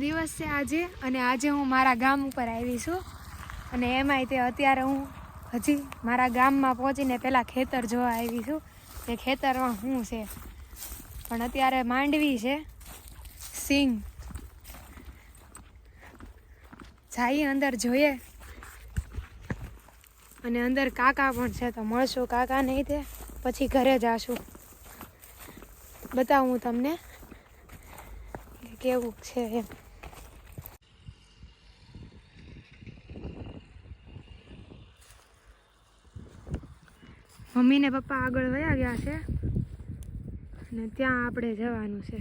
દિવસ છે આજે અને આજે હું મારા ગામ ઉપર આવી છું. અને એમાંય તે અત્યારે હું હજી મારા ગામમાં પહોંચીને પહેલાં ખેતર જોવા આવી છું. તે ખેતરમાં શું છે. પણ અત્યારે માંડવી છે. સિંગ. જઈએ અંદર જોઈએ. અને અંદર કાકા પણ છે તો મળશું કાકા નહીં તે. પછી ઘરે જાશું. બતાવું હું તમને કેવું છે એમ. મમ્મી ને પપ્પા આગળ વયા ગયા છે. અને ત્યાં આપણે જવાનું છે.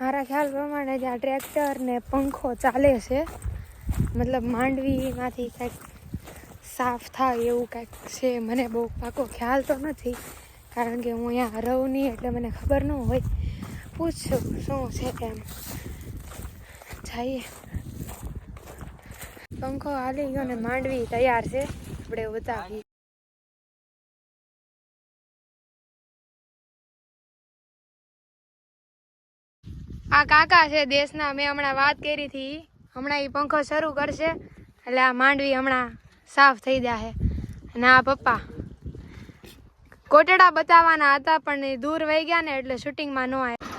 મારા ખ્યાલ પ્રમાણે જ્યાં ટ્રેક્ટર ને પંખો ચાલે છે. મતલબ માંડવીમાંથી કંઈક સાફ થાય એવું કંઈક છે, મને બહુ પાકો ખ્યાલ તો નથી. કારણ કે હું અહીંયા રહું નહીં એટલે મને ખબર ન હોય. પૂછશું શું છે એમ? જઈએ. પંખો હાલી ગયો ને માંડવી તૈયાર છે. આપણે ઉતારી આ કાકા છે દેશના, મેં હમણાં વાત કરી હતી. હમણાં એ પંખો શરૂ કરશે. એટલે આ માંડવી હમણાં સાફ થઈ જશે અને આ પપ્પા કોટડા બતાવવાના હતા, પણ એ દૂર વહી ગયા ને એટલે શૂટિંગમાં ન આવ્યા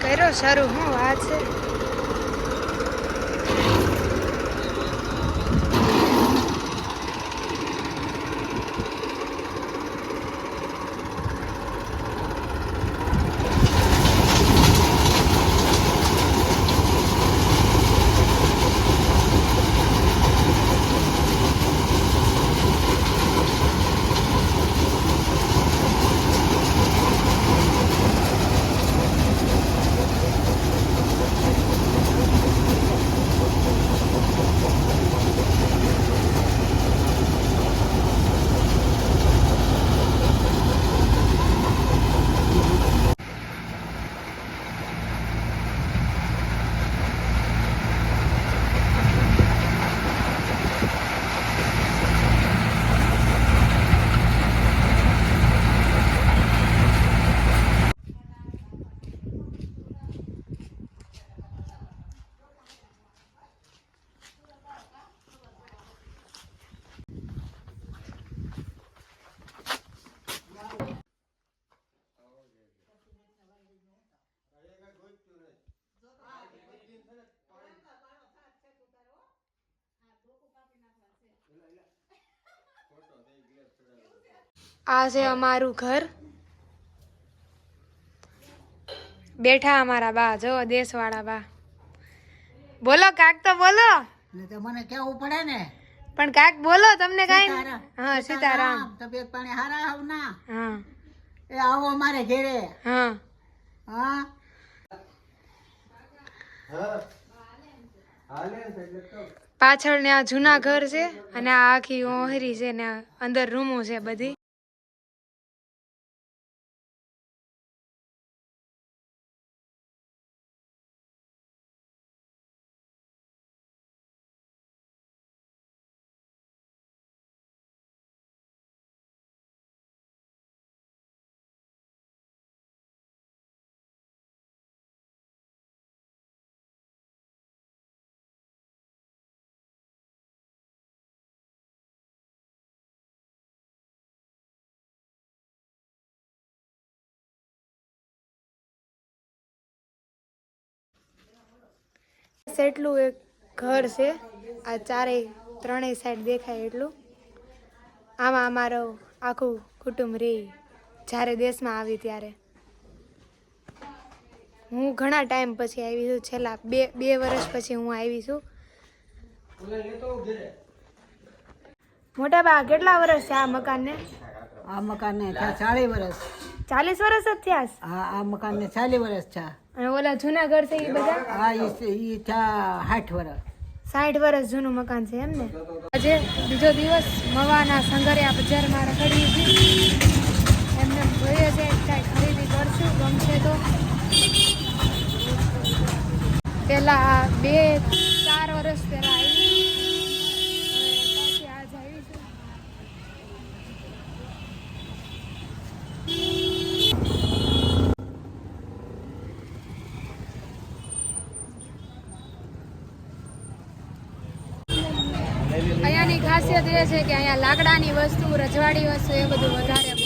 કર્યો શરૂ હું વાત છે. આ છે અમારું ઘર. બેઠા અમારા બા જો દેશવાળા બા. બોલો કાક તો બોલો. મને કેવું પડે ને. પણ કાક બોલો તમને કાઈ હા સીતારામ. તબિયત પાણી હારા આવ ના? હા. એ આવો અમારે ઘેરે. હા. હા? પાછળ ને આ જૂના ઘર છે અને આ આખી ઓહરી છે ને અંદર રૂમો છે બધી. એટલું એક ઘર છે આ ચારેય ત્રણેય સાઈડ દેખાય એટલું. આમાં અમારો આખું કુટુંબ રહે જ્યારે દેશમાં આવી ત્યારે. હું ઘણા ટાઈમ પછી આવી છું છેલ્લા બે બે વર્ષ પછી હું આવી છું. મોટા બા કેટલા વર્ષ છે આ મકાનને? આ મકાનને ચાલીસ વર્ષ. ચાલીસ વર્ષ જ થયા હા આ મકાનને ચાલીસ વર્ષ થયા. અને ઓલા જુનાગઢ છે એ બધા? ઈ થયા સાઠ વર્ષ સાઠ વર્ષ જૂનું મકાન છે એમ ને? આજે બીજો દિવસ મવાના સંગરિયા બજારમાં રખડીએ છીએ એમને જોઈએ છે કાંઈ ખરીદી કરશું ગમશે તો. પહેલાં બે અહીંયાની ખાસિયત એ છે કે અહીંયા લાકડાની વસ્તુ રજવાડી વસ્તુ એ બધું વધારે